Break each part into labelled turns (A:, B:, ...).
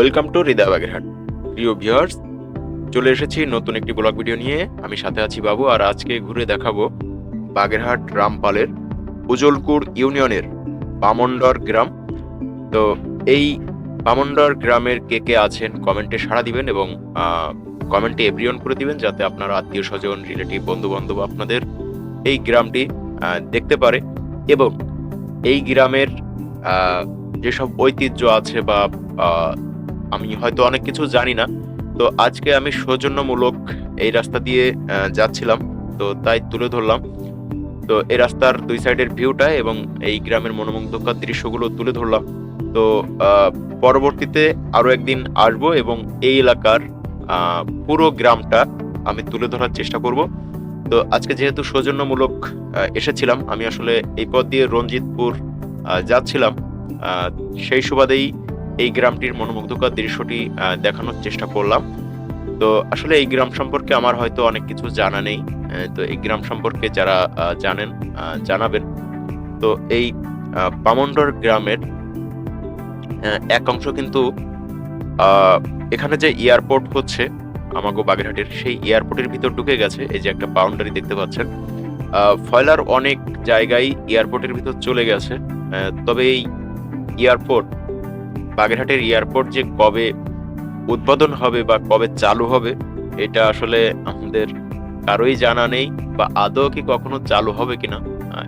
A: Welcome to হৃদয় বাগেরহাট। প্রিয় viewers, চলে এসেছি নতুন একটি ব্লগ ভিডিও নিয়ে। আমি সাথে আছি বাবু আর আজকে ঘুরে দেখাবো বাগেরহাট রামপালের উজলকুর ইউনিয়নের বামন্ডর গ্রাম। তো এই বামন্ডর গ্রামের কে কে আছেন কমেন্টে সাড়া দিবেন এবং কমেন্টে এভরিয়ন করে দিবেন যাতে আপনার আত্মীয় স্বজন, রিলেটিভ বন্ধু বান্ধব আপনাদের এই গ্রামটি দেখতে পারে। এবং এই গ্রামের যেসব ঐতিহ্য আছে বা আমি হয়তো অনেক কিছু জানি না। তো আজকে আমি সৌজন্যমূলক এই রাস্তা দিয়ে যাচ্ছিলাম। তো তাই তুলে ধরলাম। তো এই রাস্তার দুই সাইডের ভিউটা এবং এই গ্রামের মনোমুগ্ধকর দৃশ্যগুলো তুলে ধরলাম। তো পরবর্তীতে আরও একদিন আসব এবং এই এলাকার পুরো গ্রামটা আমি তুলে ধরার চেষ্টা করব। তো আজকে যেহেতু সৌজন্যমূলক এসেছিলাম, আমি আসলে এই পথ দিয়ে রঞ্জিতপুর যাচ্ছিলাম। সেই সুবাদেই এই গ্রামটির মনোমুগ্ধকর দৃশ্যটি দেখানোর চেষ্টা করলাম। তো আসলে এই গ্রাম সম্পর্কে আমার হয়তো অনেক কিছু জানা নেই তো এই গ্রাম সম্পর্কে যারা জানেন জানাবেন। তো এই পামন্ডর গ্রামের এক অংশ কিন্তু এখানে যে এয়ারপোর্ট হচ্ছে, আমাগো বাগেরহাটের, সেই এয়ারপোর্টের ভিতর ঢুকে গেছে। এই যে একটা বাউন্ডারি দেখতে পাচ্ছেন। ফয়লার অনেক জায়গায় এয়ারপোর্টের ভিতর চলে গেছে। তবে এই এয়ারপোর্ট বাগেরহাটের এয়ারপোর্ট যে কবে উদ্বোধন হবে বা কবে চালু হবে এটা আসলে আমাদের কারোই জানা নেই বা আদৌ কি কখনো চালু হবে কিনা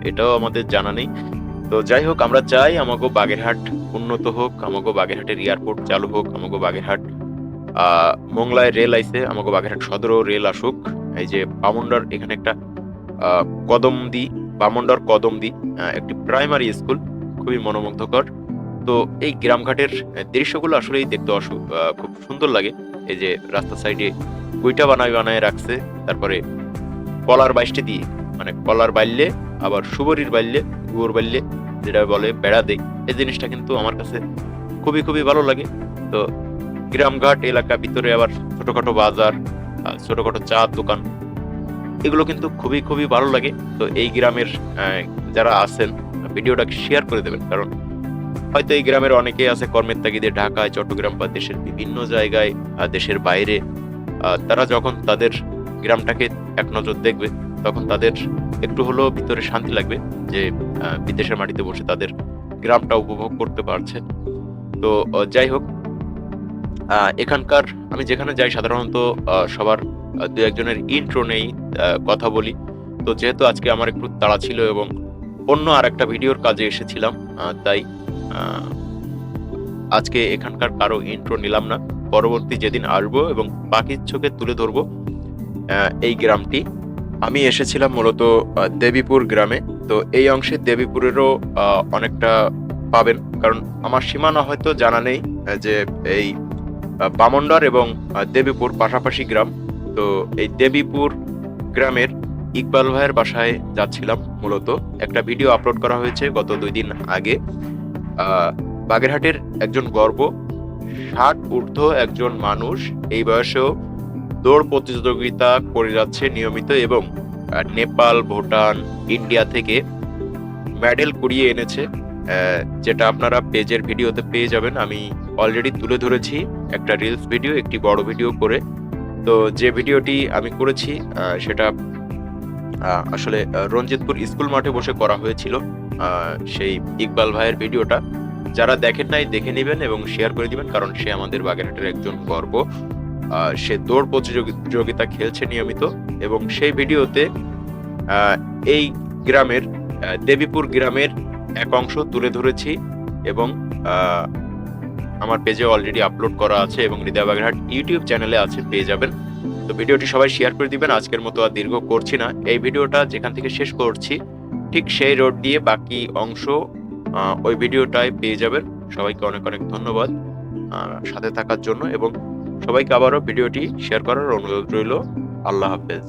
A: এটাও আমাদের জানা নেই। তো যাই হোক আমরা চাই আমাকে বাগেরহাট উন্নত হোক আমাকে বাগেরহাটের এয়ারপোর্ট চালু হোক আমাকে বাগেরহাট মোংলায় রেল আইছে আমাকে বাগেরহাট সদরও রেল আসুক। এই যে বামুন্ডার এখানে একটা আহ, কদমদি বামুন্ডার কদমদি একটি প্রাইমারি স্কুল খুবই মনোমুগ্ধকর। তো এই গ্রামঘাটের দৃশ্যগুলো আসলেই দেখতে খুব সুন্দর লাগে। এই যে রাস্তার সাইডে গুইটা বানায় বানায় রাখছে, তারপরে কলার বাইশটি দিয়ে মানে কলার বাইলে, আবার সুবরির বাইলে গুয়োর বাইলে, যেটা বলে বেড়া দেয় এই জিনিসটা কিন্তু আমার কাছে খুবই খুবই ভালো লাগে। তো গ্রামঘাট এলাকা ভিতরে আবার ছোটখাটো বাজার ছোটখাটো চা দোকান, এগুলো কিন্তু খুবই খুবই ভালো লাগে। তো এই গ্রামের যারা আছেন, ভিডিওটাকে শেয়ার করে দেবেন, কারণ হয়তো এই গ্রামের অনেকেই আছে কর্মের তাগিদে ঢাকায়, চট্টগ্রাম বা দেশের বিভিন্ন জায়গায় দেশের বাইরে। তারা যখন তাদের গ্রামটাকে এক নজর দেখবে, তখন তাদের একটু হলেও ভিতরে শান্তি লাগবে যে বিদেশের মাটিতে বসে তাদের গ্রামটা উপভোগ করতে পারছে। তো যাই হোক এখানকার আমি যেখানে যাই সাধারণত সবার দু একজনের ইন্ট্রো নেই কথা বলি। তো যেহেতু আজকে আমার একটু তাড়া ছিল এবং অন্য আর একটা ভিডিওর কাজে এসেছিলাম তাই আজকে এখানকার কারও ইন্ট্রো নিলাম না। পরবর্তী যেদিন আসব এবং বাকি চোখে তুলে ধরবো এই গ্রামটি। আমি এসেছিলাম মূলত দেবীপুর গ্রামে। তো এই অংশে দেবীপুরেরও অনেকটা পাবেন। কারণ আমার সীমানা হয়তো জানা নেই যে এই বামন্ডার এবং দেবীপুর পাশাপাশি গ্রাম। তো এই দেবীপুর গ্রামের ইকবাল ভাইয়ের বাসায় যাচ্ছিলাম মূলত। একটা ভিডিও আপলোড করা হয়েছে গত দুই দিন আগে। বাগেরহাটের একজন গর্ব, ষাট ঊর্ধ্ব একজন মানুষ, এই বয়সেও দৌড় প্রতিযোগিতা করে যাচ্ছে নিয়মিত এবং নেপাল, ভুটান, ইন্ডিয়া থেকে মেডেল কুড়িয়ে এনেছে। যেটা আপনারা পেজের ভিডিওতে পেয়ে যাবেন। আমি অলরেডি তুলে ধরেছি একটা রিলস ভিডিও একটি বড় ভিডিও করে। তো যে ভিডিওটি আমি করেছি সেটা আসলে রঞ্জিতপুর স্কুল মাঠে বসে করা হয়েছিল। সেই ইকবাল ভাইয়ের ভিডিওটা। যারা দেখেন নাই, দেখে নেবেন এবং শেয়ার করে দিবেন, কারণ সে আমাদের বাগেরহাটের একজন গর্ব। সে দৌড় প্রতিযোগিতা খেলছে নিয়মিত এবং সেই ভিডিওতে এই গ্রামের দেবীপুর গ্রামের এক অংশ তুলে ধরেছি এবং আমার পেজে অলরেডি আপলোড করা আছে এবং হৃদয় বাগেরহাট ইউটিউব চ্যানেলে আছে, পেয়ে যাবেন। তো ভিডিওটি সবাই শেয়ার করে দিবেন, আজকের মতো আর দীর্ঘ করছি না। এই ভিডিওটা যেখান থেকে শেষ করছি ঠিক সেই রোড দিয়ে বাকি অংশ ওই ভিডিওটায় পেয়ে যাবেন। সবাইকে অনেক অনেক ধন্যবাদ সাথে থাকার জন্য এবং সবাইকে আবারও ভিডিওটি শেয়ার করার অনুরোধ রইল। আল্লাহ হাফেজ।